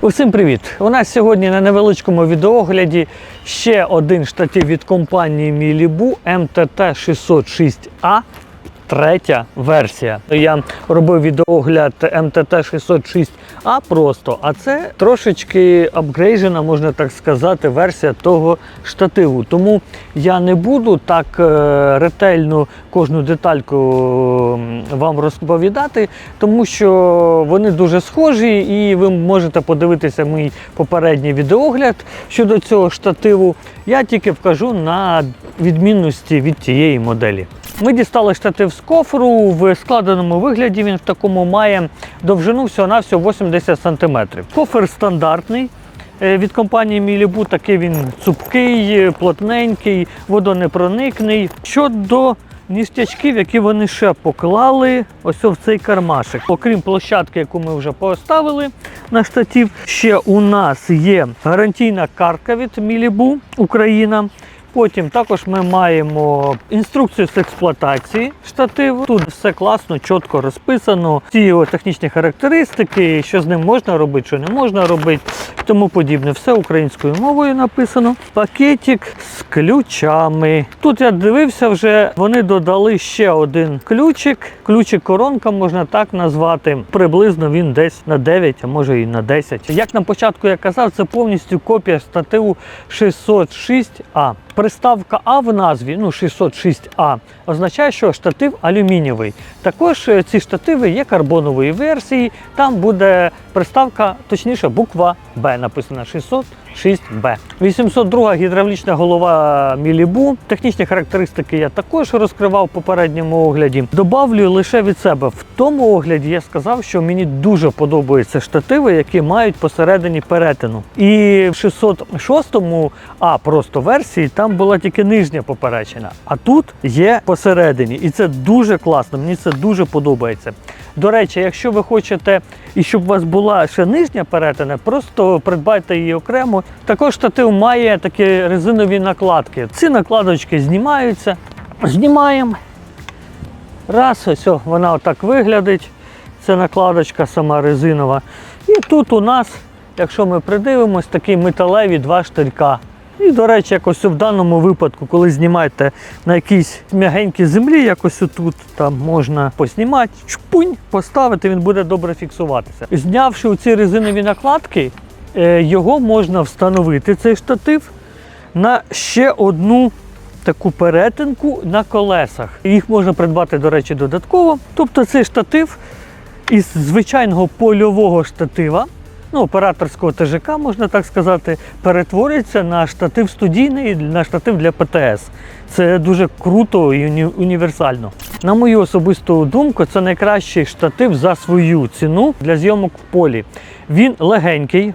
Усім привіт! У нас сьогодні на невеличкому відеогляді ще один штатив від компанії Мілібу MTT 606A. Третя версія. Я робив відеогляд MTT 606A просто, а це трошечки апгрейджена, можна так сказати, версія того штативу. Тому я не буду так е, ретельно кожну детальку вам розповідати, тому що вони дуже схожі, і ви можете подивитися мій попередній відеогляд щодо цього штативу. Я тільки вкажу на відмінності від цієї моделі. Ми дістали штатив з кофру в складеному вигляді. Він в такому має довжину всього-навсього 80 см. Кофр стандартний. е, Від компанії Мілібу такий він цупкий, плотненький, водонепроникний. Щодо ніштячків, які вони ще поклали ось в цей кармашик. Окрім площадки, яку ми вже поставили на штатів, ще у нас є гарантійна картка від Мілібу Україна. Потім також ми маємо інструкцію з експлуатації штативу. Тут все класно, чітко розписано. Всі його технічні характеристики, що з ним можна робити, що не можна робити, тому подібне. Все українською мовою написано. Пакетик з ключами. Тут я дивився вже, вони додали ще один ключик. Ключик коронка можна так назвати. Приблизно він десь на 9, а може і на 10. Як на початку я казав, це повністю копія штативу 606А. Приставка А в назві, ну 606А, означає, що штатив алюмінієвий. Також е, ці штативи є карбонової версії. Там буде приставка, точніше, буква Б написана 606Б. 802 гідравлічна голова Мілібу. Технічні характеристики я також розкривав в попередньому огляді. Добавлю лише від себе. В тому огляді я сказав, що мені дуже подобаються штативи, які мають посередині перетину. І в 606-му А просто версії там була тільки нижня поперечина, а тут є посередині. І це дуже класно. Мені це дуже подобається. До речі, якщо ви хочете, і щоб у вас була ще нижня перетина, просто придбайте її окремо. Також штатив має такі резинові накладки. Ці накладочки знімаються. Знімаємо. Раз, ось вона отак виглядить. Це накладочка сама резинова. І тут у нас, якщо ми придивимось, такі металеві два штирька. І, до речі, якось в даному випадку, коли знімаєте на якійсь м'ягенькій землі, якось отут там можна поснімати, чпунь, поставити, він буде добре фіксуватися. Знявши ці резинові накладки, е, його можна встановити, цей штатив, на ще одну таку перетинку на колесах. Їх можна придбати, до речі, додатково. Тобто цей штатив із звичайного польового штатива, ну, операторського ТЖК, можна так сказати, перетворюється на штатив студійний, на штатив для ПТС. Це дуже круто і уні- універсально. На мою особисту думку, це найкращий штатив за свою ціну для зйомок в полі. Він легенький,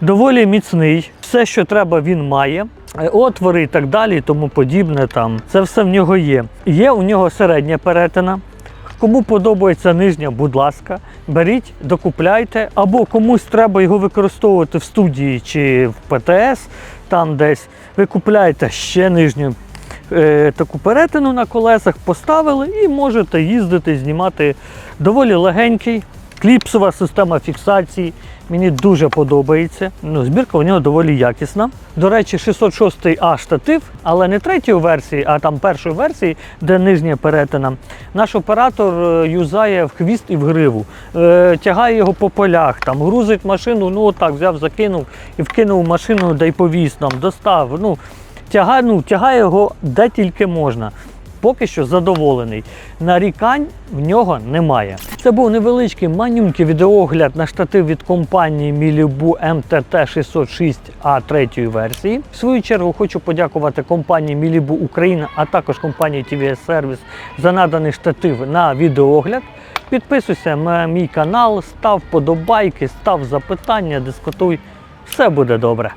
доволі міцний. Все, що треба, він має. Отвори і так далі, і тому подібне. Там це все в нього є. Є у нього середня перетина. Кому подобається нижня, будь ласка, беріть, докупляйте, або комусь треба його використовувати в студії чи в ПТС, там десь. Ви купляєте ще нижню е, таку перетину на колесах, поставили і можете їздити, знімати доволі легенький. Кліпсова система фіксації мені дуже подобається. Ну, збірка у нього доволі якісна. До речі, 606А штатив, але не третьої версії, а там першої версії, де нижня перетина. Наш оператор е, юзає в хвіст і в гриву, е, тягає його по полях, там грузить машину, ну отак взяв, закинув і вкинув машину, да й повіз нам, достав. Ну, тягає, ну, тягає його де тільки можна. Поки що задоволений. Нарікань в нього немає. Це був невеличкий манюнький відеогляд на штатив від компанії Milibu MTT 606 a 3 версії. В свою чергу хочу подякувати компанії Milibu Україна, а також компанії TVS Service за наданий штатив на відеогляд. Підписуйся на мій канал, став подобайки, став запитання, дискутуй. Все буде добре.